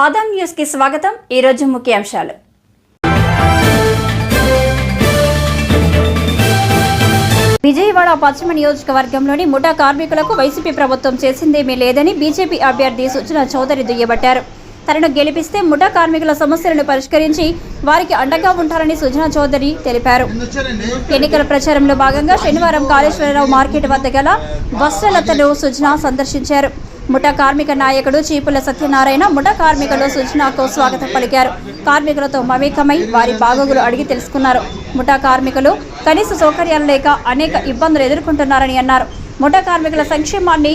ఆదాం న్యూస్కి స్వాగతం. ఈ రోజు ముఖ్యాంశాలు. విజయవాడ పశ్చిమ నియోజకవర్గంలోని ముఠా కార్మికులకు వైసీపీ ప్రభుత్వం చేసిందేమీ లేదని బీజేపీ అభ్యర్థి సుజనా చౌదరి దుయ్యబట్టారు. తనను గెలిపిస్తే ముఠా కార్మికుల సమస్యలను పరిష్కరించి వారికి అండగా ఉంటారని సుజనా చౌదరి తెలిపారు. ఎన్నికల ప్రచారంలో భాగంగా శనివారం కాళేశ్వరరావు మార్కెట్ వద్ద గల వస్త్రలతను సుజనా సందర్శించారు. ముఠా కార్మిక నాయకుడు చీపుల సత్యనారాయణ ముఠా కార్మికులు సుజనాకు స్వాగతం పలికారు. కార్మికులతో మమేకమై వారి బాగోగులు అడిగి తెలుసుకున్నారు. ముఠా కార్మికులు కనీస సౌకర్యాలు లేక అనేక ఇబ్బందులు ఎదుర్కొంటున్నారని అన్నారు. ముఠా కార్మికుల సంక్షేమాన్ని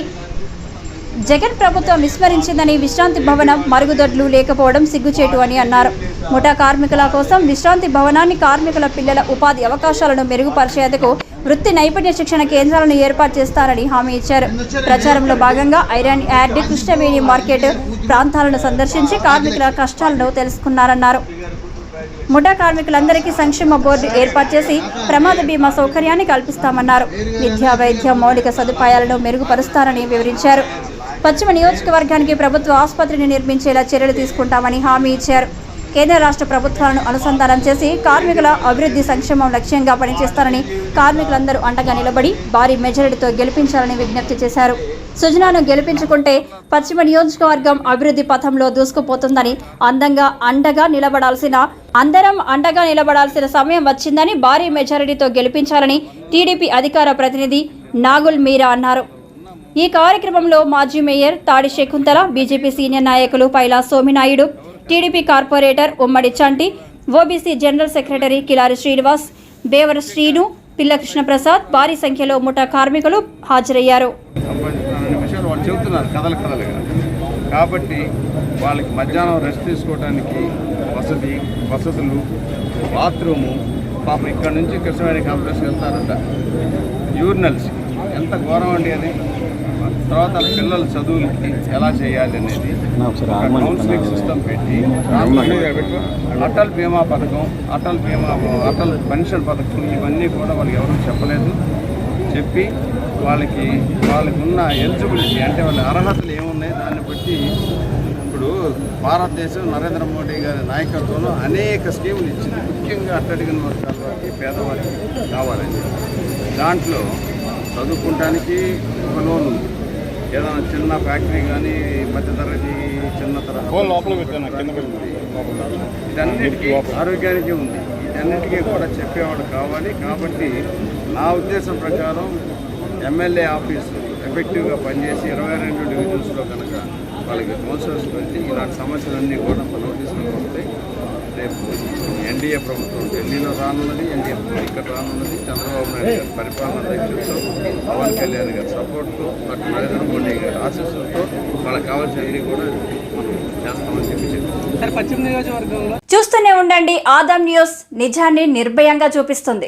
జగన్ ప్రభుత్వం విస్మరించిందని విశ్రాంతి భవనం మరుగుదొడ్లు లేకపోవడం సిగ్గుచేటు అని అన్నారు. ముఠా కార్మికుల కోసం విశ్రాంతి భవనాన్ని కార్మికుల పిల్లల ఉపాధి అవకాశాలను మెరుగుపరిచేందుకు వృత్తి నైపుణ్య శిక్షణ కేంద్రాలను ఏర్పాటు చేస్తారని హామీ ఇచ్చారు. ప్రచారంలో భాగంగా ఐరన్ యార్డ్ కృష్ణవేణి మార్కెట్ ప్రాంతాలను సందర్శించి కార్మికుల కష్టాలను తెలుసుకున్నారన్నారు. ముఠా కార్మికులందరికీ సంక్షేమ బోర్డు ఏర్పాటు చేసి ప్రమాద బీమా సౌకర్యాన్ని కల్పిస్తామన్నారు. విద్యా వైద్య మౌలిక సదుపాయాలను మెరుగుపరుస్తారని వివరించారు. పశ్చిమ నియోజకవర్గానికి ప్రభుత్వ ఆసుపత్రిని నిర్మించేలా చర్యలు తీసుకుంటామని హామీ ఇచ్చారు. కేంద్ర రాష్ట్ర ప్రభుత్వాలను అనుసంధానం చేసి కార్మికుల అభివృద్ధి సంక్షేమం లక్ష్యంగా పనిచేస్తారని కార్మికులందరూ అండగా నిలబడి భారీ మెజారిటీతో గెలిపించాలని విజ్ఞప్తి చేశారు. సుజనాను గెలిపించుకుంటే పశ్చిమ నియోజకవర్గం అభివృద్ధి పథంలో దూసుకుపోతుందని అందంగా అండగా నిలబడాల్సిన అందరం అండగా నిలబడాల్సిన సమయం వచ్చిందని భారీ మెజారిటీతో గెలిపించాలని టీడీపీ అధికార ప్రతినిధి నాగుల్ మీరా అన్నారు. ఈ కార్యక్రమంలో మాజీ మేయర్ తాడి శకుంతల బీజేపీ సీనియర్ నాయకులు పైలా సోమినాయుడు టీడీపీ కార్పొరేటర్ ఉమ్మడి Chanti OBC general secretary Kilari Srinivas Devara Srinu Pilla Krishnaprasad భారీ సంఖ్యలో ముఠా కార్మికులు హాజరయ్యారు. కాబట్టి వాళ్ళకి మధ్యాహ్నం రెస్ట్ తీసుకోవడానికి వసతి వసతులు బాత్రూము పాపం ఇక్కడ నుంచి కృష్ణవేణి కాంప్లెక్స్కి వెళ్తారంట. యూరినల్స్ ఎంత ఘోరం అండి అది. తర్వాత వాళ్ళ పిల్లల చదువులకి ఎలా చేయాలి అనేది కౌన్సిలింగ్ సిస్టమ్ పెట్టి అటల్ బీమా పథకం అటల్ బీమా అటల్ పెన్షన్ పథకం ఇవన్నీ కూడా వాళ్ళకి ఎవరు చెప్పలేదు. చెప్పి వాళ్ళకి వాళ్ళకి ఉన్న ఎలిజిబిలిటీ అంటే వాళ్ళ అర్హతలు ఏమున్నాయి దాన్ని బట్టి ఇప్పుడు భారతదేశం నరేంద్ర మోడీ గారి నాయకత్వంలో అనేక స్కీములు ఇచ్చింది. ముఖ్యంగా అట్టడిగిన వర్గాల వారికి పేదవారికి కావాలని. దాంట్లో చదువుకుంటానికి ఒక లోన్ ఉంది. ఏదైనా చిన్న ఫ్యాక్టరీ కానీ మధ్యతరగతి చిన్న తరహా లోపల ఇదన్నిటికీ ఆరోగ్యానికి ఉంది. ఇదన్నిటికీ కూడా చెప్పేవాడు కావాలి. కాబట్టి నా ఉద్దేశం ప్రకారం ఎమ్మెల్యే ఆఫీసు ఎఫెక్టివ్గా పనిచేసి ఇరవై రెండు డివిజన్స్లో కనుక వాళ్ళకి కౌన్సిలర్స్ పెట్టి ఇలాంటి సమస్యలన్నీ కూడా నోటీసులకు వస్తాయి ఎన్డీఏ ప్రభుత్వం ఢిల్లీలో రానున్నది ఎన్డీఏ ప్రభుత్వం ఇక్కడ రానున్నది చంద్రబాబు నాయుడు గారి పరిపాలన అధ్యక్షులతో పవన్ కళ్యాణ్ గారి సపోర్ట్తో అటు నరేంద్ర మోడీ గారి ఆశీస్సులతో వాళ్ళకి కావాల్సినవి కూడా మనం చేస్తామని చెప్పి చూస్తూనే ఉండండి ఆదాం న్యూస్ నిజాన్ని నిర్భయంగా చూపిస్తుంది.